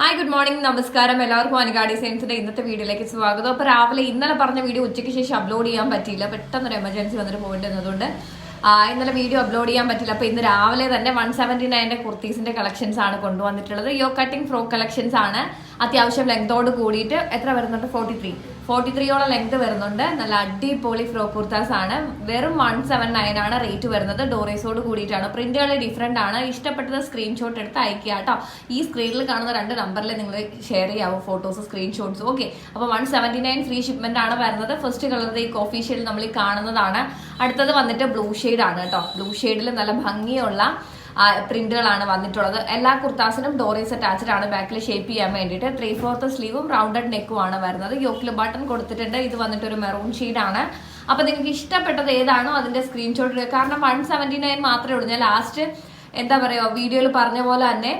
Hi good morning നമസ്കാരം. എല്ലാവർക്കും അനുഗാഡി സയൻസിന്റെ ഇന്നത്തെ വീഡിയോയിലേക്ക് സ്വാഗതം. അപ്പൊ രാവിലെ ഇന്നലെ പറഞ്ഞ വീഡിയോ ഉച്ചയ്ക്ക് ശേഷം അപ്ലോഡ് ചെയ്യാൻ പറ്റിയില്ല. പെട്ടെന്നൊരു എമർജൻസി വന്നിട്ട് പോയിട്ടുള്ളതുകൊണ്ട് എന്നതുകൊണ്ട് ഇന്നലെ വീഡിയോ അപ്ലോഡ് ചെയ്യാൻ പറ്റില്ല അപ്പൊ ഇന്ന് രാവിലെ തന്നെ വൺ സെവന്റി നയന്റെ കുർത്തീസിന്റെ കളക്ഷൻസ് ആണ് കൊണ്ടുവന്നിട്ടുള്ളത്. യോ കട്ടിംഗ് ഫ്രോക്ക് കളക്ഷൻസ് ആണ്. അത്യാവശ്യം ലെങ്തോട് കൂടിയിട്ട് എത്ര വരുന്നുണ്ട്? ഫോർട്ടി ത്രീ ഫോർട്ടി ത്രീയോളം ലെങ്ത് വരുന്നുണ്ട്. നല്ല അടിപൊളി ഫ്രോ കുർത്താസ് ആണ്. വെറും വൺ സെവൻ നയൻ ആണ് റേറ്റ് വരുന്നത്. ഡോറേസോട് കൂടിയിട്ടാണ്. പ്രിന്റുകൾ ഡിഫറെന്റ് ആണ്. ഇഷ്ടപ്പെട്ടത് സ്ക്രീൻഷോട്ട് എടുത്ത് അയക്കുക കേട്ടോ. ഈ സ്ക്രീനിൽ കാണുന്ന രണ്ട് നമ്പറിൽ നിങ്ങൾ ഷെയർ ചെയ്യാവും ഫോട്ടോസ് സ്ക്രീൻഷോട്ട്സ് ഓക്കെ അപ്പോൾ one seventy nine free shipment ആണ് വരുന്നത്. ഫസ്റ്റ് കളർ ഈ കോഫി ഷെയ്ഡ് നമ്മൾ കാണുന്നതാണ്. അടുത്തത് വന്നിട്ട് ബ്ലൂ ഷെയ്ഡ് ആണ് കേട്ടോ. ബ്ലൂ ഷെയ്ഡിൽ നല്ല ഭംഗിയുള്ള പ്രിന്റുകളാണ് വന്നിട്ടുള്ളത്. എല്ലാ കുർത്താസിനും ഡോറീസ് അറ്റാച്ച്ഡ് ആണ്. ബാക്കിൽ ഷേപ്പ് ചെയ്യാൻ വേണ്ടിയിട്ട് ത്രീ ഫോർത്ത് സ്ലീവും റൗണ്ടഡ് നെക്കും ആണ് വരുന്നത്. യോക്കിൽ ബട്ടൺ കൊടുത്തിട്ടുണ്ട്. ഇത് വന്നിട്ട് ഒരു മെറൂൺ ഷെയ്ഡാണ് അപ്പൊ നിങ്ങൾക്ക് ഇഷ്ടപ്പെട്ടത് ഏതാണോ അതിന്റെ സ്ക്രീൻഷോട്ട് കാരണം വൺ സെവന്റി നയൻ മാത്രമേ ഉള്ളൂ. ഞാൻ ലാസ്റ്റ് എന്താ പറയുക വീഡിയോയിൽ പറഞ്ഞ പോലെ തന്നെ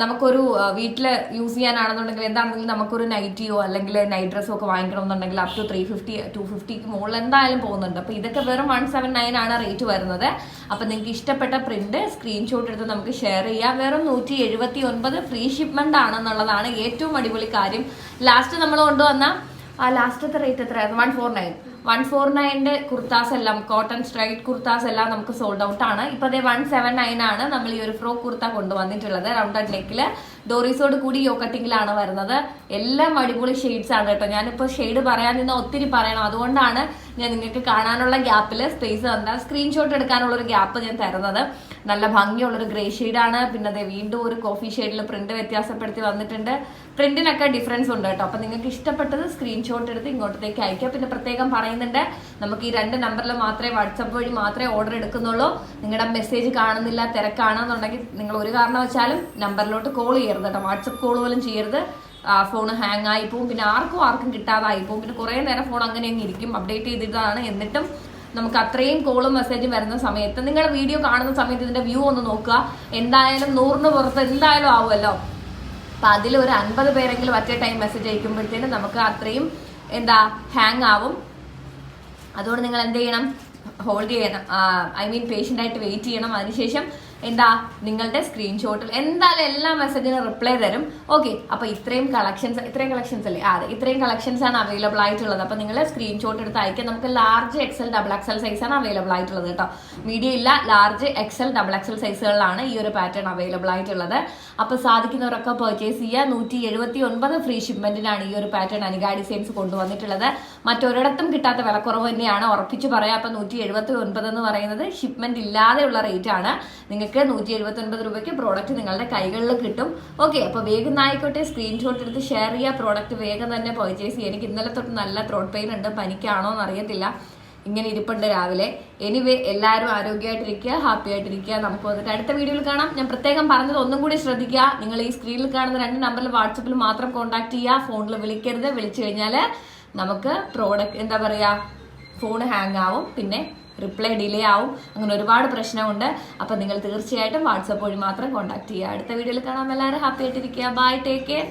നമുക്കൊരു വീട്ടിൽ യൂസ് ചെയ്യാനാണെന്നുണ്ടെങ്കിൽ എന്താണെങ്കിലും നമുക്കൊരു നൈറ്റിയോ അല്ലെങ്കിൽ നൈറ്റ് ഡ്രസ്സോ ഒക്കെ വാങ്ങിക്കണമെന്നുണ്ടെങ്കിൽ up to three fifty to ഫിഫ്റ്റിക്ക് മുകളിൽ എന്തായാലും പോകുന്നുണ്ട്. അപ്പോൾ ഇതൊക്കെ വെറും വൺ സെവൻ നയൻ ആണ് റേറ്റ് വരുന്നത്. അപ്പോൾ നിങ്ങൾക്ക് ഇഷ്ടപ്പെട്ട പ്രിന്റ് സ്ക്രീൻഷോട്ട് എടുത്ത് നമുക്ക് ഷെയർ ചെയ്യാം. വെറും നൂറ്റി എഴുപത്തി ഒൻപത് ഫ്രീ ഷിപ്മെന്റ് ആണെന്നുള്ളതാണ് ഏറ്റവും അടിപൊളി കാര്യം. ലാസ്റ്റ് നമ്മൾ കൊണ്ടുവന്ന ലാസ്റ്റത്തെ റേറ്റ് എത്രയായിരുന്നു? One four nine one four നയന്റെ kurtas എല്ലാം കോട്ടൺ സ്ട്രൈറ്റ് കുർത്താസ് എല്ലാം നമുക്ക് സോൾഡ് ഔട്ട് ആണ്. ഇപ്പൊ അതേ വൺ സെവൻ നയൻ ആണ് നമ്മൾ ഈ ഒരു ഫ്രോ കുർത്ത കൊണ്ടുവന്നിട്ടുള്ളത്. റൗണ്ട് ആൻഡ് നെക്കിൽ ഡോറീസോട് കൂടി യോ കട്ടിങ്ങിലാണ് വരുന്നത്. എല്ലാം അടിപൊളി ഷെയ്ഡ്സ് ആണ് കേട്ടോ. ഞാനിപ്പോൾ ഷെയ്ഡ് പറയാൻ നിന്ന് ഒത്തിരി പറയണം. അതുകൊണ്ടാണ് ഞാൻ നിങ്ങൾക്ക് കാണാനുള്ള ഗ്യാപ്പിൽ സ്പേസ് തന്നാൽ സ്ക്രീൻഷോട്ട് എടുക്കാനുള്ള ഒരു ഗ്യാപ്പ് ഞാൻ തരുന്നത്. നല്ല ഭംഗിയുള്ളൊരു ഗ്രേ ഷെയ്ഡാണ് പിന്നെ അതെ വീണ്ടും ഒരു കോഫി ഷെയ്ഡിൽ പ്രിന്റ് വ്യത്യാസപ്പെടുത്തി വന്നിട്ടുണ്ട്. പ്രിന്റിനൊക്കെ ഡിഫറൻസ് ഉണ്ട് കേട്ടോ. അപ്പൊ നിങ്ങൾക്ക് ഇഷ്ടപ്പെട്ടത് സ്ക്രീൻഷോട്ട് എടുത്ത് ഇങ്ങോട്ടേക്ക് അയക്കുക. പിന്നെ പ്രത്യേകം പറയുന്നുണ്ട് നമുക്ക് ഈ രണ്ട് നമ്പറിൽ മാത്രമേ വാട്സപ്പ് വഴി മാത്രമേ ഓർഡർ എടുക്കുന്നുള്ളൂ. നിങ്ങളുടെ മെസ്സേജ് കാണുന്നില്ല തിരക്കാണെന്നുണ്ടെങ്കിൽ നിങ്ങൾ ഒരു കാരണവശാലും നമ്പറിലോട്ട് കോൾ ചെയ്യരുത് കേട്ടോ. വാട്സപ്പ് കോൾ പോലും ചെയ്യരുത്. ഫോൺ ഹാങ് ആയി പോവും. പിന്നെ ആർക്കും ആർക്കും കിട്ടാതായി പോവും. പിന്നെ കുറേ നേരം ഫോൺ അങ്ങനെ അങ്ങ് ഇരിക്കും അപ്ഡേറ്റ് ചെയ്തിട്ടാണ് എന്നിട്ടും നമുക്ക് അത്രയും കോളും മെസ്സേജും വരുന്ന സമയത്ത് നിങ്ങൾ വീഡിയോ കാണുന്ന സമയത്ത് ഇതിന്റെ വ്യൂ ഒന്ന് നോക്കുക. എന്തായാലും നൂറിന് പുറത്ത് എന്തായാലും ആവുമല്ലോ. അപ്പൊ അതിൽ ഒരു അൻപത് പേരെങ്കിലും അറ്റ് ടൈം മെസ്സേജ് അയക്കുമ്പോഴത്തേനും നമുക്ക് അത്രയും എന്താ ഹാങ് ആവും. അതുകൊണ്ട് നിങ്ങൾ എന്ത് ചെയ്യണം? ഹോൾഡ് ചെയ്യണം. ഐ മീൻ പേഷ്യന്റ് ആയിട്ട് വെയിറ്റ് ചെയ്യണം. അതിനുശേഷം എന്താ? നിങ്ങളുടെ സ്ക്രീൻഷോട്ടിൽ എന്തായാലും എല്ലാ മെസ്സേജിനും റിപ്ലൈ തരും. ഓക്കെ അപ്പൊ ഇത്രയും കളക്ഷൻസ് ഇത്രയും കളക്ഷൻസ് അല്ലേ? അതെ ഇത്രയും കളക്ഷൻസ് ആണ് അവൈലബിൾ ആയിട്ടുള്ളത്. അപ്പൊ നിങ്ങൾ സ്ക്രീൻഷോട്ട് എടുത്ത് അയക്കാൻ നമുക്ക് large XL double XL size ആണ് അവൈലബിൾ ആയിട്ടുള്ളത് കേട്ടോ. മീഡിയ ഇല്ല ലാർജ് എക്സൽ ഡബിൾ എക്സൽ സൈസുകളിലാണ് ഈ ഒരു പാറ്റേൺ അവൈലബിൾ ആയിട്ടുള്ളത്. അപ്പൊ സാധിക്കുന്നവരൊക്കെ പർച്ചേസ് ചെയ്യുക. നൂറ്റി എഴുപത്തി ഒൻപത് ഫ്രീ ഷിപ്മെന്റിനാണ് ഈ ഒരു പാറ്റേൺ അനികാ ഡിസൈൻസ് കൊണ്ടുവന്നിട്ടുള്ളത്. മറ്റൊരിടത്തും കിട്ടാത്ത വിലക്കുറവ് തന്നെയാണ്. ഉറപ്പിച്ച് പറയാം അപ്പൊ നൂറ്റി എഴുപത്തി ഒൻപത് എന്ന് പറയുന്നത് ഷിപ്മെന്റ് ഇല്ലാതെയുള്ള റേറ്റ് ആണ്. നിങ്ങൾക്ക് നൂറ്റി എഴുപത്തി ഒൻപത് രൂപയ്ക്ക് പ്രോഡക്റ്റ് നിങ്ങളുടെ കൈകളിൽ കിട്ടും. ഓക്കെ അപ്പോൾ വേഗം ആയിക്കോട്ടെ സ്ക്രീൻഷോട്ട് എടുത്ത് ഷെയർ ചെയ്യുക. പ്രോഡക്റ്റ് വേഗം തന്നെ പർച്ചേസ് ചെയ്യുക. എനിക്ക് ഇന്നലെ തൊട്ട് നല്ല ത്രോട്ട് പെയിൻ ഉണ്ട്. പനിക്കാണോ എന്ന് അറിയത്തില്ല. ഇങ്ങനെ ഇരിപ്പുണ്ട് രാവിലെ. എനിവേ എല്ലാവരും ആരോഗ്യമായിട്ടിരിക്കുക ഹാപ്പി ആയിട്ടിരിക്കുക നമുക്ക് വന്നിട്ട് അടുത്ത വീഡിയോയിൽ കാണാം. ഞാൻ പ്രത്യേകം പറഞ്ഞത് ഒന്നും കൂടി ശ്രദ്ധിക്കുക. നിങ്ങൾ ഈ സ്ക്രീനിൽ കാണുന്ന രണ്ട് നമ്പറിൽ വാട്സപ്പിൽ മാത്രം കോൺടാക്ട് ചെയ്യുക. ഫോണിൽ വിളിക്കരുത്. വിളിച്ചു കഴിഞ്ഞാൽ നമുക്ക് പ്രോഡക്റ്റ് എന്താ പറയുക ഫോൺ ഹാങ് ആവും. പിന്നെ റിപ്ലൈ ഡിലേ ആവും. അങ്ങനെ ഒരുപാട് പ്രശ്നമുണ്ട്. അപ്പം നിങ്ങൾ തീർച്ചയായിട്ടും വാട്സപ്പ് വഴി മാത്രം കോൺടാക്ട് ചെയ്യുക. അടുത്ത വീഡിയോയിൽ കാണാം. എല്ലാവരും ഹാപ്പി ആയിട്ടിരിക്കുക ബൈ ടേക്ക് കെയർ.